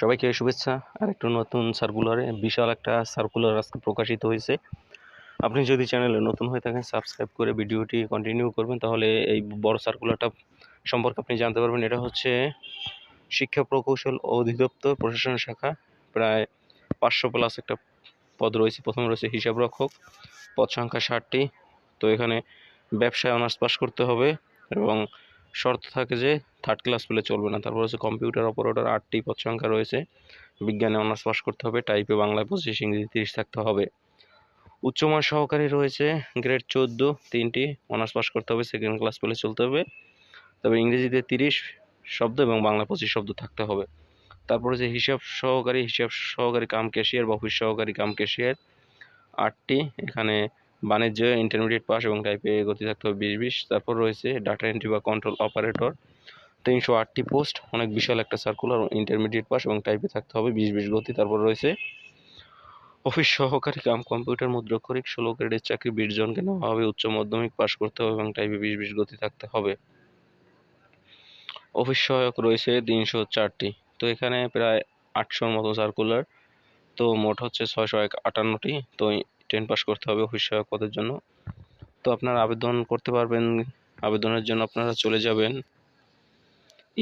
সবাইকে শুভেচ্ছা। আর একটু নতুন সার্কুলারে বিশাল একটা সার্কুলার আজকে প্রকাশিত হয়েছে। আপনি যদি চ্যানেলে নতুন হয়ে থাকেন সাবস্ক্রাইব করে ভিডিওটি কন্টিনিউ করবেন, তাহলে এই বড় সার্কুলারটা সম্পর্কে আপনি জানতে পারবেন। এটা হচ্ছে শিক্ষা প্রকৌশল অধিদপ্তর প্রশাসন শাখা। প্রায় পাঁচশো প্লাস একটা পদ রয়েছে। প্রথম রয়েছে হিসাব রক্ষক, পদ সংখ্যা ষাটটি। তো এখানে ব্যবসায় অনার্স পাস করতে হবে এবং শর্ত থাকে যে থার্ড ক্লাস পেলে চলবে না। তারপর হচ্ছে কম্পিউটার অপারেটর আটটি পদ সংখ্যা রয়েছে। বিজ্ঞানে অনার্স পাস করতে হবে টাইপে বাংলায় পঁচিশ ইংরেজি তিরিশ থাকতে হবে। উচ্চমান সহকারী রয়েছে গ্রেড চোদ্দ, তিনটি অনার্স পাস করতে হবে সেকেন্ড ক্লাস পেলে চলতে হবে। তবে ইংরেজিতে তিরিশ শব্দ এবং বাংলা পঁচিশ শব্দ থাকতে হবে। তারপরে যে হিসাব সহকারী হিসাব সহকারী কাম ক্যাশিয়ার বা অফিস সহকারী কাম ক্যাশিয়ার আটটি। এখানে বাণিজ্য ইন্টারমিডিয়েট পাস এবং টাইপে গতি থাকতে হবে বিশ বিশ। তারপর রয়েছে ডাটা এন্ট্রি বা কন্ট্রোল অপারেটর তিনশো আটটি পোস্ট অনেক বিশাল একটা সার্কুলার ইন্টারমিডিয়েট পাস এবং টাইপে থাকতে হবে বিশ বিশ গতি। তারপর রয়েছে অফিস সহকারী কাম কম্পিউটার মুদ্রাক্ষরিক, ষোলো গ্রেডের চাকরি, বিশ জনকে নেওয়া হবে, উচ্চ মাধ্যমিক পাস করতে হবে এবং টাইপে বিশ বিশ গতি থাকতে হবে। অফিস সহায়ক রয়েছে তিনশো চারটি। তো এখানে প্রায় আটশোর মতো সার্কুলার তো মোট হচ্ছে ছয়শো এক আটান্নটি। তো টেন পাস করতে হবে অফিস সহায়ক পদের জন্য। তো আপনারা আবেদন করতে পারবেন, আবেদনের জন্য আপনারা চলে যাবেন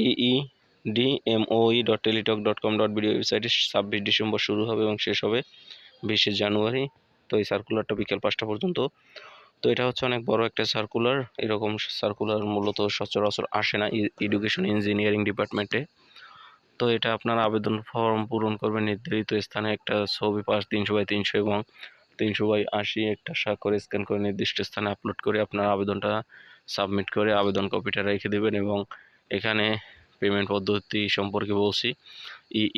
E E D M O E dot Teletalk dot com dot BD ওয়েবসাইটে ছাব্বিশ ডিসেম্বর শুরু হবে এবং শেষ হবে বিশে জানুয়ারি। তো এই সার্কুলারটা বিকেল পাঁচটা পর্যন্ত। তো এটা হচ্ছে অনেক বড় একটা সার্কুলার এরকম সার্কুলার মূলত সচরাচর আসে না এডুকেশন ইঞ্জিনিয়ারিং ডিপার্টমেন্টে তো এটা আপনারা আবেদন ফর্ম পূরণ করবেন নির্ধারিত স্থানে। একটা ছবি পাস তিনশো বাই তিনশো এবং তিনশো বাই আশি একটা করে স্ক্যান করে নির্দিষ্ট স্থানে আপলোড করে আপনার আবেদনটা সাবমিট করে আবেদন কপিটা রেখে দেবেন এবং এখানে পেমেন্ট পদ্ধতি সম্পর্কে বলছি।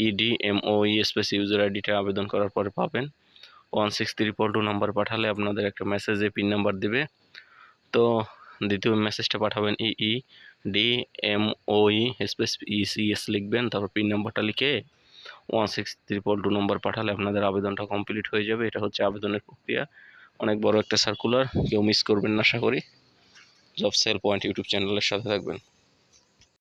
ইইডি এমওই স্পেস ইউজার আইডিটা আবেদন করার পরে পাবেন। One six triple two number পাঠালে আপনাদের একটা মেসেজে পিন নাম্বার দেবে। তো দ্বিতীয় মেসেজটা পাঠাবেন E E D M O E space ECS লিখবেন, তারপর পিন নাম্বারটা লিখে one six triple two number পাঠালে আপনাদের আবেদনটা কমপ্লিট হয়ে যাবে। এটা হচ্ছে আবেদনের প্রক্রিয়া। অনেক বড় একটা সার্কুলার কেউ মিস করবেন না, আশা করি। জব সেল পয়েন্ট ইউটিউব চ্যানেলের সাথে থাকবেন।